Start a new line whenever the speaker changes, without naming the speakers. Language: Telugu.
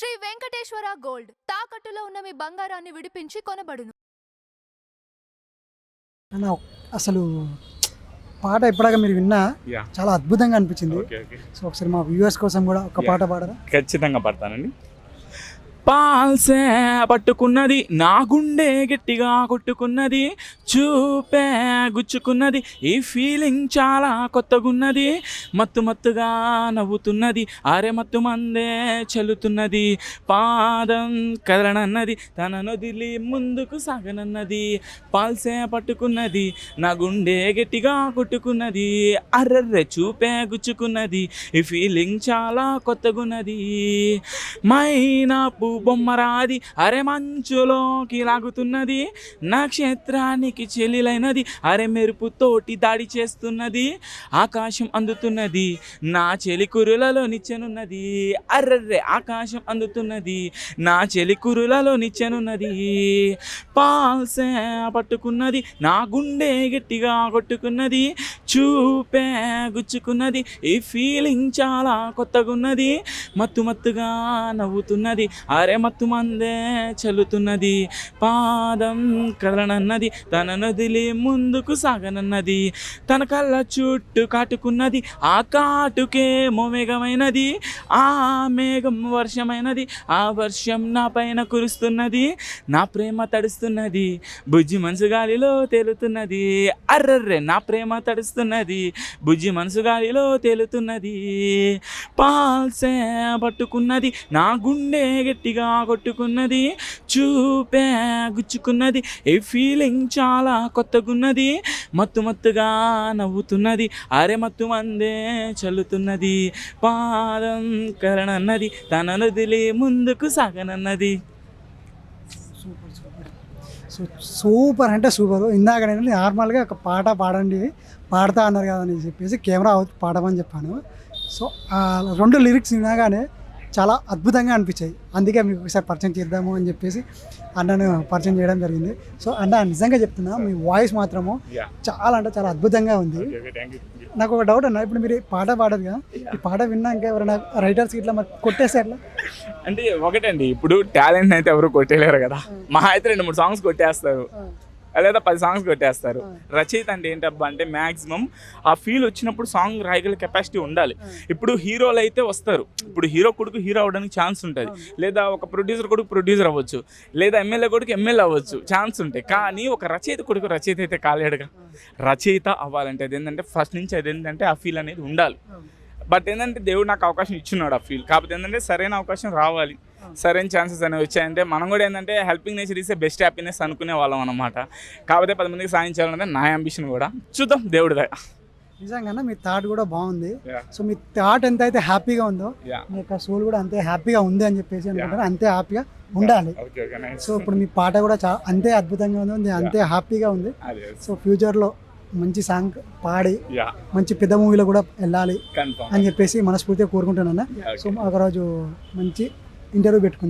శ్రీ వెంకటేశ్వర గోల్డ్. తాకట్టులో ఉన్న మీ బంగారాన్ని విడిపించి కొనబడును.
అన్న అసలు పాట ఎప్పటిగా మీరు విన్నా చాలా అద్భుతంగా అనిపించింది.
ఓకే ఓకే
సో ఒకసారి మా వ్యూవర్స్ కోసం కూడా ఒక. పాట పాడరా?
ఖచ్చితంగా పడతానండి. పాల్సే పట్టుకున్నది నా గుండె గట్టిగా కొట్టుకున్నది చూపే గుచ్చుకున్నది ఈ ఫీలింగ్ చాలా కొత్తగున్నది మత్తు మత్తుగా నవ్వుతున్నది అరే మత్తు మందే చల్లుతున్నది పాదం కదలనన్నది తన నొదిలి ముందుకు సాగనన్నది పాల్సే పట్టుకున్నది నా గుండె గట్టిగా కొట్టుకున్నది అర్రర్రె చూపే గుచ్చుకున్నది ఈ ఫీలింగ్ చాలా కొత్తగున్నది మైనాపు బొమ్మరాది అరే మంచులోకి లాగుతున్నది నక్షత్రానికి చెల్లిలైనది అరే మెరుపుతోటి దాడి చేస్తున్నది ఆకాశం అందుతున్నది నా చెలికురులలో నిచ్చెనున్నది అర్రర్రే ఆకాశం అందుతున్నది నా చెలికురులలో నిచ్చెనున్నది పాల్సే పట్టుకున్నది నా గుండె గట్టిగా కొట్టుకున్నది చూపే గుచ్చుకున్నది. ఈ ఫీలింగ్ చాలా కొత్తగున్నది. మత్తు మత్తుగా నవ్వుతున్నది. అరే మత్తు మందే చల్లుతున్నది. పాదం కదలనన్నది. తన నదిలి ముందుకు సాగనన్నది. తన కళ్ళ చుట్టూ కాటుకున్నది. ఆ కాటుకేమో మేఘమైనది. ఆ మేఘం వర్షమైనది. ఆ వర్షం నా పైన కురుస్తున్నది. నా ప్రేమ తడుస్తున్నది. బుజ్జి మనసు గాలిలో తేలుతున్నది. అర్రర్రే నా ప్రేమ తడుస్తున్నది బుజ్జి మనసు గాలిలో తేలుతున్నది. పాల్సే పట్టుకున్నది నా గుండె గట్టిగా కొట్టుకున్నది చూపే గుచ్చుకున్నది ఈ ఫీలింగ్ చాలా కొత్తగున్నది మత్తు మత్తుగా నవ్వుతున్నది అరే మత్తు మందే చల్లుతున్నది పాదం కరణన్నది తనను నదిలి ముందుకు సాగనన్నది.
సూపర్ అంటే సూపర్. ఇందాక నేను నార్మల్గా ఒక పాట పాడండి పాడతా అన్నారు కదా అని చెప్పేసి కెమెరా పాడమని చెప్పాను. సో రెండు లిరిక్స్ వినగానే చాలా అద్భుతంగా అనిపించాయి. అందుకే మీకు ఒకసారి పరిచయం చేద్దాము అని చెప్పేసి అన్నను పరిచయం చేయడం జరిగింది. సో అన్న నిజంగా చెప్తున్నా మీ వాయిస్ మాత్రము చాలా అంటే చాలా అద్భుతంగా ఉంది. నాకు ఒక డౌట్ అన్న ఇప్పుడు మీరు పాట పాడదు కదా ఈ పాట విన్నాక ఎవరైనా రైటర్స్ ఇట్లా మరి కొట్టేస్తే ఎట్లా
అంటే ఒకటండి ఇప్పుడు టాలెంట్ అయితే ఎవరు కొట్టేయలేరు కదా. మా అయితే రెండు మూడు సాంగ్స్ కొట్టేస్తారు. లేదా పది సాంగ్స్ కొట్టేస్తారు. రచయిత అంటే ఏంటబ్బా అంటే మాక్సిమం ఆ ఫీల్ వచ్చినప్పుడు సాంగ్ రాయగల కెపాసిటీ ఉండాలి. ఇప్పుడు హీరోలు అయితే వస్తారు. ఇప్పుడు హీరో కొడుకు హీరో అవ్వడానికి ఛాన్స్ ఉంటుంది లేదా ఒక ప్రొడ్యూసర్ కొడుకు ప్రొడ్యూసర్ అవ్వచ్చు. లేదా ఎమ్మెల్యే కొడుకు ఎమ్మెల్యే అవ్వచ్చు. ఛాన్స్ ఉంటాయి. కానీ ఒక రచయిత కొడుకు రచయిత అయితే కాలేడుగా. రచయిత అవ్వాలంటే అది ఏంటంటే ఫస్ట్ నుంచి అది ఏంటంటే ఆ ఫీల్ అనేది ఉండాలి. బట్ ఏంటంటే దేవుడు నాకు అవకాశం ఇచ్చున్నాడు ఆ ఫీల్ కాకపోతే ఏంటంటే సరైన అవకాశం రావాలి. సరైన ఛాన్సెస్ అనేవి వచ్చాయంటే మనం కూడా ఏంటంటే హెల్పింగ్ నేచర్ ఇస్తే బెస్ట్ హ్యాపీనెస్ అనుకునే వాళ్ళం అనమాట కాకపోతే పది మందికి సాయం చేయాలన్నది నా అంబిషన్ కూడా చూద్దాం దేవుడి దయ.
నిజంగా మీ థాట్ కూడా బాగుంది. సో మీ థాట్ ఎంత అయితే హ్యాపీగా ఉందో మీ యొక్క సోల్ కూడా అంతే హ్యాపీగా ఉంది అని చెప్పేసి అనుకుంటారు. అంతే హ్యాపీగా ఉండాలి. సో ఇప్పుడు మీ పాట కూడా అంతే అద్భుతంగా ఉంది. అంతే హ్యాపీగా ఉంది. సో ఫ్యూచర్లో మంచి సాంగ్ పాడి మంచి పెద్ద మూవీలో కూడా వెళ్ళాలి అని చెప్పేసి మనస్ఫూర్తిగా కోరుకుంటున్నాను సో ఒకరోజు మంచి ఇంటర్వ్యూ పెట్టుకుందాం.